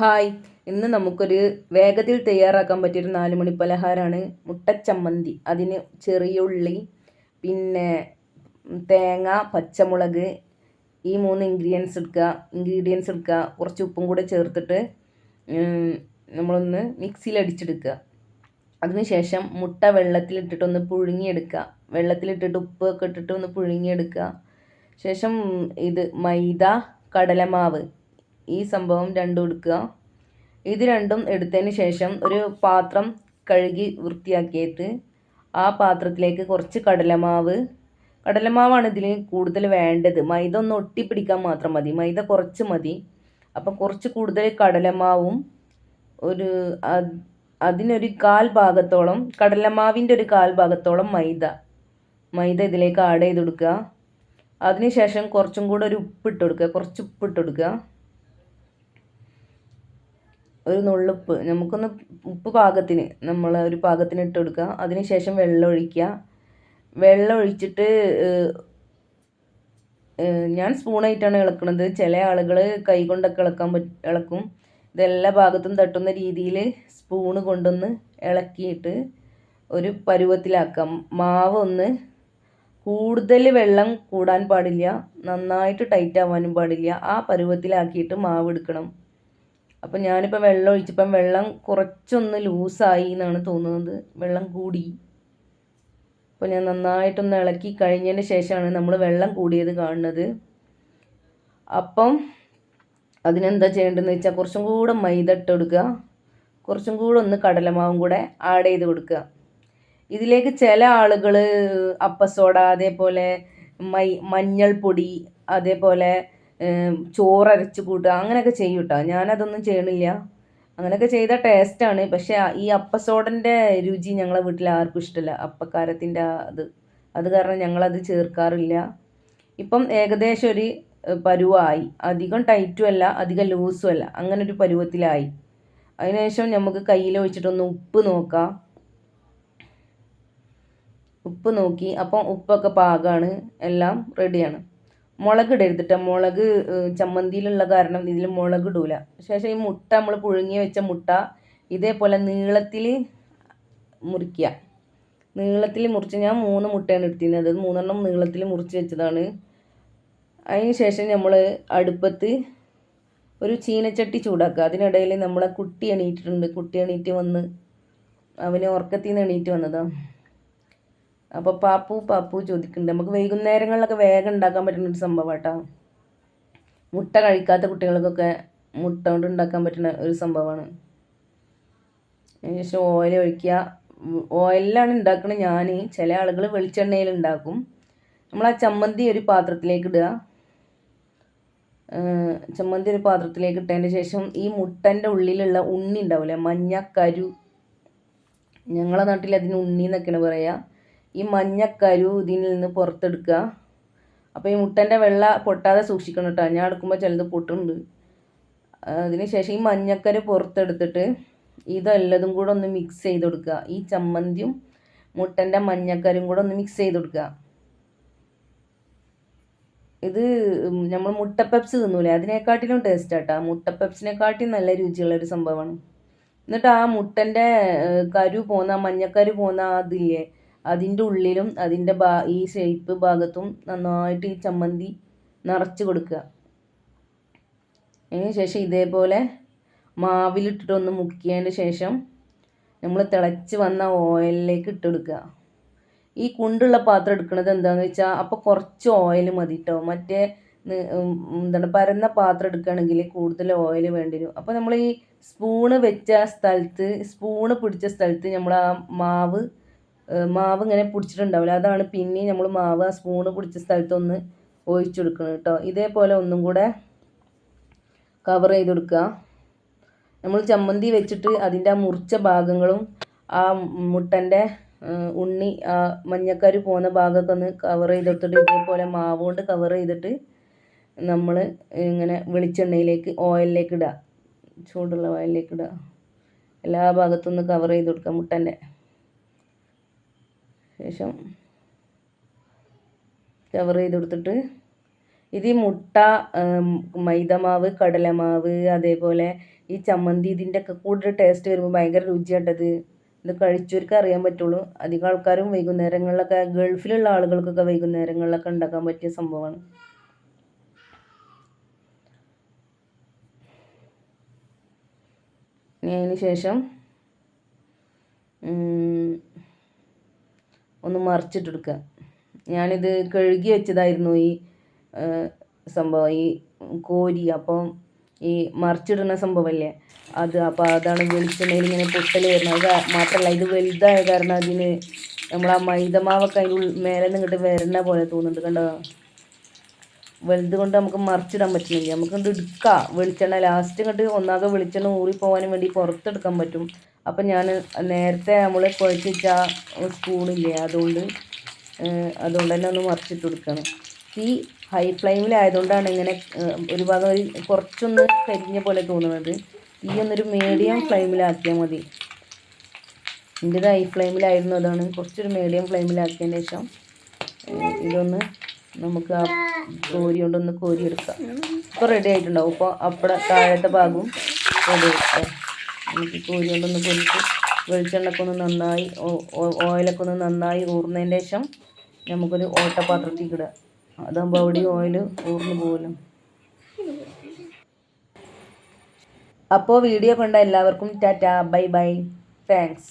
Hi. ഇന്ന് നമുക്കൊരു വേഗത്തിൽ തയ്യാറാക്കാൻ പറ്റിയൊരു നാല് മണി പലഹാരമാണ് മുട്ടച്ചമ്മന്തി. അതിന് ചെറിയ ഉള്ളി പിന്നെ തേങ്ങ പച്ചമുളക് ഈ മൂന്ന് ഇൻഗ്രീഡിയൻസ് എടുക്കുക. ഇൻഗ്രീഡിയൻസ് എടുക്കുക. കുറച്ച് ഉപ്പും കൂടെ ചേർത്തിട്ട് നമ്മളൊന്ന് മിക്സിയിൽ അടിച്ചെടുക്കുക. അതിനുശേഷം മുട്ട വെള്ളത്തിലിട്ടിട്ട് ഒന്ന് പുഴുങ്ങിയെടുക്കുക. വെള്ളത്തിലിട്ടിട്ട് ഉപ്പൊക്കെ ഇട്ടിട്ട് ഒന്ന് പുഴുങ്ങിയെടുക്കുക. ശേഷം ഇത് മൈദ കടലമാവ് ഈ സംഭവം രണ്ടും എടുക്കുക. ഇത് രണ്ടും എടുത്തതിന് ശേഷം ഒരു പാത്രം കഴുകി വൃത്തിയാക്കിയിട്ട് ആ പാത്രത്തിലേക്ക് കുറച്ച് കടലമാവ്. കടലമാവാണ് ഇതിൽ കൂടുതൽ വേണ്ടത്. മൈദ ഒന്ന് ഒട്ടിപ്പിടിക്കാൻ മാത്രം മതി. മൈദ കുറച്ച് മതി. അപ്പം കുറച്ച് കൂടുതൽ കടലമാവും. ഒരു അതിനൊരു കാൽ ഭാഗത്തോളം കടലമാവിന്റെ ഒരു കാൽ ഭാഗത്തോളം മൈദ. മൈദ ഇതിലേക്ക് ആഡ് ചെയ്ത് കൊടുക്കുക. അതിനുശേഷം കുറച്ചും കൂടെ ഒരു ഉപ്പിട്ട് കൊടുക്കുക. കുറച്ച് ഉപ്പിട്ട് കൊടുക്കുക. ഒരു നുള്ളുപ്പ്. നമുക്കൊന്ന് ഉപ്പ് പാകത്തിന് നമ്മൾ ഒരു പാകത്തിന് ഇട്ട് കൊടുക്കുക. അതിനുശേഷം വെള്ളം ഒഴിക്കുക. വെള്ളം ഒഴിച്ചിട്ട് ഞാൻ സ്പൂണായിട്ടാണ് ഇളക്കുന്നത് ചില ആളുകൾ കൈ കൊണ്ടൊക്കെ ഇളക്കാൻ പറ്റും ഇളക്കും. ഇതെല്ലാ ഭാഗത്തും തട്ടുന്ന രീതിയിൽ സ്പൂണ് കൊണ്ടൊന്ന് ഇളക്കിയിട്ട് ഒരു പരുവത്തിലാക്കാം. മാവ് ഒന്ന് കൂടുതൽ വെള്ളം കൂടാൻ പാടില്ല. നന്നായിട്ട് ടൈറ്റ് ആവാനും പാടില്ല. ആ പരുവത്തിലാക്കിയിട്ട് മാവ് എടുക്കണം. അപ്പം ഞാനിപ്പോൾ വെള്ളം ഒഴിച്ചപ്പം വെള്ളം കുറച്ചൊന്ന് ലൂസായി എന്നാണ് തോന്നുന്നത്. വെള്ളം കൂടി. അപ്പോൾ ഞാൻ നന്നായിട്ടൊന്ന് ഇളക്കി കഴിഞ്ഞതിന് ശേഷമാണ് നമ്മൾ വെള്ളം കൂടിയത് കാണുന്നത്. അപ്പം അതിനെന്താ ചെയ്യേണ്ടതെന്ന് വെച്ചാൽ കുറച്ചും കൂടെ മൈദ ഇട്ട് കൊടുക്കുക കുറച്ചും കൂടെ ഒന്ന് കടലമാവും കൂടെ ആഡ് ചെയ്ത് കൊടുക്കുക ഇതിലേക്ക് ചില ആളുകൾ അപ്പസോഡ അതേപോലെ മൈ മഞ്ഞൾപ്പൊടി അതേപോലെ ചോറരച്ച് കൂട്ടുക അങ്ങനെയൊക്കെ ചെയ്യും കേട്ടോ. ഞാനതൊന്നും ചെയ്യണില്ല. അങ്ങനെയൊക്കെ ചെയ്ത ടേസ്റ്റാണ് പക്ഷേ ഈ അപ്പസോഡന്റെ രുചി ഞങ്ങളെ വീട്ടിൽ ആർക്കും ഇഷ്ടമല്ല അപ്പക്കാരത്തിന്റെ അത്. അത് കാരണം ഞങ്ങളത് ചേർക്കാറില്ല. ഇപ്പം ഏകദേശം ഒരു പരുവായി. അധികം ടൈറ്റും അല്ല അധികം ലൂസും അല്ല. അങ്ങനെ ഒരു പരുവത്തിലായി. അതിനുശേഷം നമുക്ക് കയ്യിൽ വെച്ചിട്ടൊന്ന് ഉപ്പ് നോക്കാം. ഉപ്പ് നോക്കി. അപ്പം ഉപ്പൊക്കെ പാകമാണ് എല്ലാം റെഡിയാണ് മുളക് ഇടരുത് മുളക് ചമ്മന്തിയിലുള്ള കാരണം ഇതിൽ മുളക് ഇടൂല ശേഷം ഈ മുട്ട നമ്മൾ പുഴുങ്ങി വെച്ച മുട്ട ഇതേപോലെ നീളത്തിൽ മുറിക്കുക നീളത്തിൽ മുറിച്ച് ഞാൻ മൂന്ന് മുട്ടയാണ് എടുത്തിരുന്നത്. മൂന്നെണ്ണം നീളത്തിൽ മുറിച്ച് വെച്ചതാണ്. അതിന് ശേഷം നമ്മൾ അടുപ്പത്ത് ഒരു ചീനച്ചട്ടി ചൂടാക്കുക. അതിനിടയിൽ നമ്മളെ കുട്ടി എണീറ്റിട്ടുണ്ട്. കുട്ടി എണീറ്റ് വന്ന് അവന് ഉറക്കത്തിൽ നിന്ന് എണീറ്റ് വന്നതാണ് അപ്പോൾ പാപ്പു പാപ്പു ചോദിക്കുന്നുണ്ട് നമുക്ക് വൈകുന്നേരങ്ങളിലൊക്കെ വേഗം ഉണ്ടാക്കാൻ പറ്റുന്ന ഒരു സംഭവം കേട്ടോ മുട്ട കഴിക്കാത്ത കുട്ടികൾക്കൊക്കെ മുട്ട കൊണ്ട് ഉണ്ടാക്കാൻ പറ്റുന്ന ഒരു സംഭവമാണ്. അതിനുശേഷം ഓയിൽ ഒഴിക്കുക. ഓയിലാണ് ഉണ്ടാക്കുന്നത് ഞാൻ ചില ആളുകൾ വെളിച്ചെണ്ണയിൽ ഉണ്ടാക്കും. നമ്മൾ ആ ചമ്മന്തി ഒരു പാത്രത്തിലേക്ക് ഇടുക. ചമ്മന്തി ഒരു പാത്രത്തിലേക്ക് ഇട്ടതിന് ശേഷം ഈ മുട്ടന്റെ ഉള്ളിലുള്ള ഉണ്ണി ഉണ്ടാവില്ലേ? മഞ്ഞ കരു. ഞങ്ങളെ നാട്ടിൽ അതിന് ഉണ്ണി എന്നൊക്കെയാണ് പറയുക ഈ മഞ്ഞക്കരു ഇതിൽ നിന്ന് പുറത്തെടുക്കുക. അപ്പോൾ ഈ മുട്ടന്റെ വെള്ള പൊട്ടാതെ സൂക്ഷിക്കണം കേട്ടോ. ഞാൻ എടുക്കുമ്പോൾ ചിലത് പൊട്ടുണ്ട്. അതിന് ശേഷം ഈ മഞ്ഞക്കരു പുറത്തെടുത്തിട്ട് ഇതെല്ലതും കൂടെ ഒന്ന് മിക്സ് ചെയ്ത് കൊടുക്കുക. ഈ ചമ്മന്തിയും മുട്ടന്റെ മഞ്ഞക്കരും കൂടെ ഒന്ന് മിക്സ് ചെയ്ത് കൊടുക്കുക. ഇത് നമ്മൾ മുട്ട പെപ്സ് തിന്നൂലേ? അതിനെക്കാട്ടിലും ടേസ്റ്റ് ആട്ടാ മുട്ട പെപ്സിനെക്കാട്ടിലും നല്ല രുചിയുള്ള ഒരു സംഭവമാണ്. എന്നിട്ട് ആ മുട്ടന്റെ കരു പോന്ന മഞ്ഞക്കരു പോന്ന അതില്ലേ അതിന്റെ ഉള്ളിലും അതിന്റെ ഭാ ഈ ഷേപ്പ് ഭാഗത്തും നന്നായിട്ട് ഈ ചമ്മന്തി നിറച്ച് കൊടുക്കുക. അതിന് ശേഷം ഇതേപോലെ മാവിലിട്ടിട്ടൊന്ന് മുക്കിയതിന് ശേഷം നമ്മൾ തിളച്ച് വന്ന ഓയിലിലേക്ക് ഇട്ടെടുക്കുക ഈ കുണ്ടുള്ള പാത്രം എടുക്കുന്നത് എന്താണെന്ന് വെച്ചാൽ അപ്പോൾ കുറച്ച് ഓയിൽ മതി കേട്ടോ മറ്റേ എന്താണ് പരന്ന പാത്രം എടുക്കുകയാണെങ്കിൽ കൂടുതൽ ഓയിൽ വേണ്ടി വരും. അപ്പോൾ നമ്മൾ ഈ സ്പൂണ് വെച്ച സ്ഥലത്ത് സ്പൂണ് പിടിച്ച സ്ഥലത്ത് നമ്മൾ ആ മാവ് മാവ് ഇങ്ങനെ പിടിച്ചിട്ടുണ്ടാവില്ല. അതാണ് പിന്നെ നമ്മൾ മാവ് ആ സ്പൂണ് പിടിച്ച സ്ഥലത്തൊന്ന് ഒഴിച്ചു കൊടുക്കണം കേട്ടോ. ഇതേപോലെ ഒന്നും കൂടെ കവർ ചെയ്ത് കൊടുക്കുക. നമ്മൾ ചമ്മന്തി വെച്ചിട്ട് അതിന്റെ ആ മുറിച്ച ഭാഗങ്ങളും ആ മുട്ടന്റെ ഉണ്ണി ആ മഞ്ഞക്കരി പോകുന്ന ഭാഗമൊക്കെ ഒന്ന് കവർ ചെയ്തെടുത്തിട്ട് ഇതേപോലെ മാവ് കൊണ്ട് കവർ ചെയ്തിട്ട് നമ്മൾ ഇങ്ങനെ വെളിച്ചെണ്ണയിലേക്ക് ഓയിലിലേക്ക് ഇടുക. ചൂടുള്ള ഓയിലിലേക്ക് ഇടുക. എല്ലാ ഭാഗത്തുനിന്ന് കവർ ചെയ്ത് കൊടുക്കുക മുട്ടന്റെ. ശേഷം കവർ ചെയ്ത് കൊടുത്തിട്ട് ഇത് മുട്ട മൈദമാവ് കടലമാവ് അതേപോലെ ഈ ചമ്മന്തി ഇതിന്റെ ഒക്കെ കൂടുതൽ ടേസ്റ്റ് വരുമ്പോൾ ഭയങ്കര രുചിയാട്ടത് ഇത്. കഴിച്ചവർക്ക് അറിയാൻ പറ്റുള്ളൂ. അധികം ആൾക്കാരും വൈകുന്നേരങ്ങളിലൊക്കെ ഗൾഫിലുള്ള ആളുകൾക്കൊക്കെ വൈകുന്നേരങ്ങളിലൊക്കെ ഉണ്ടാക്കാൻ പറ്റിയ സംഭവമാണ്. അതിന് ശേഷം ഒന്ന് മറിച്ചിട്ടെടുക്കുക. ഞാനിത് കഴുകി വെച്ചതായിരുന്നു ഈ സംഭവം ഈ കോരി. അപ്പം ഈ മറിച്ചിടുന്ന സംഭവമല്ലേ? അത് അപ്പോൾ അതാണ് വെളിച്ചെണ്ണയിൽ ഇങ്ങനെ പൊട്ടൽ വരുന്നത്. അത് മാത്രമല്ല ഇത് വലുതായ കാരണം അതിന് നമ്മൾ ആ മൈദമാവൊക്കെ അതിന്റെ മേലെ നിന്നിട്ട് വരുന്ന പോലെ തോന്നുന്നുണ്ട് കണ്ടോ? വലുത് കൊണ്ട് നമുക്ക് മറിച്ചിടാൻ പറ്റുന്നില്ല. നമുക്ക് ഇത് എടുക്കാം. വെളിച്ചെണ്ണ ലാസ്റ്റ് കണ്ട് ഒന്നാകെ വെളിച്ചെണ്ണ ഊറിപ്പോവാനും വേണ്ടി പുറത്തെടുക്കാൻ പറ്റും. അപ്പം ഞാൻ നേരത്തെ നമ്മൾ കുഴച്ച് വെച്ച സ്പൂണില്ലേ അതുകൊണ്ട് അതുകൊണ്ട് തന്നെ ഒന്ന് മറിച്ചിട്ട് കൊടുക്കണം. തീ ഹൈ ഫ്ലെയിമിലായതുകൊണ്ടാണ് ഇങ്ങനെ ഒരു ഭാഗം ഒരു കുറച്ചൊന്ന് കരിഞ്ഞ പോലെ തോന്നുന്നത്. തീ ഒന്നൊരു മീഡിയം ഫ്ലെയിമിലാക്കിയാൽ മതി. എന്റെ ഹൈ ഫ്ലെയിമിലായിരുന്നു അതാണ് കുറച്ചൊരു മീഡിയം ഫ്ലെയിമിലാക്കിയതിന് ശേഷം ഇതൊന്ന് നമുക്ക് ആ കോരി കൊണ്ടൊന്ന് കോരിയെടുക്കാം. ഇപ്പോൾ റെഡി ആയിട്ടുണ്ടാവും. ഇപ്പോൾ അപ്പടെ താഴത്തെ ഭാഗവും റെഡി എടുക്കാം നമുക്ക് കോരി കൊണ്ടൊന്ന് പൊരിച്ച് വെളിച്ചെണ്ണൊക്കെ ഒന്ന് നന്നായി ഓയിലൊക്കെ ഒന്ന് നന്നായി ഊർന്നതിന് ശേഷം നമുക്കൊരു ഓട്ടപാത്രത്തിൽ ഇടാം അതാകുമ്പോൾ അവിടെ ഓയിൽ ഊർന്നു പോകുമല്ലോ അപ്പോൾ വീഡിയോ കണ്ട എല്ലാവർക്കും ടാറ്റാ. Bye bye. താങ്ക്സ്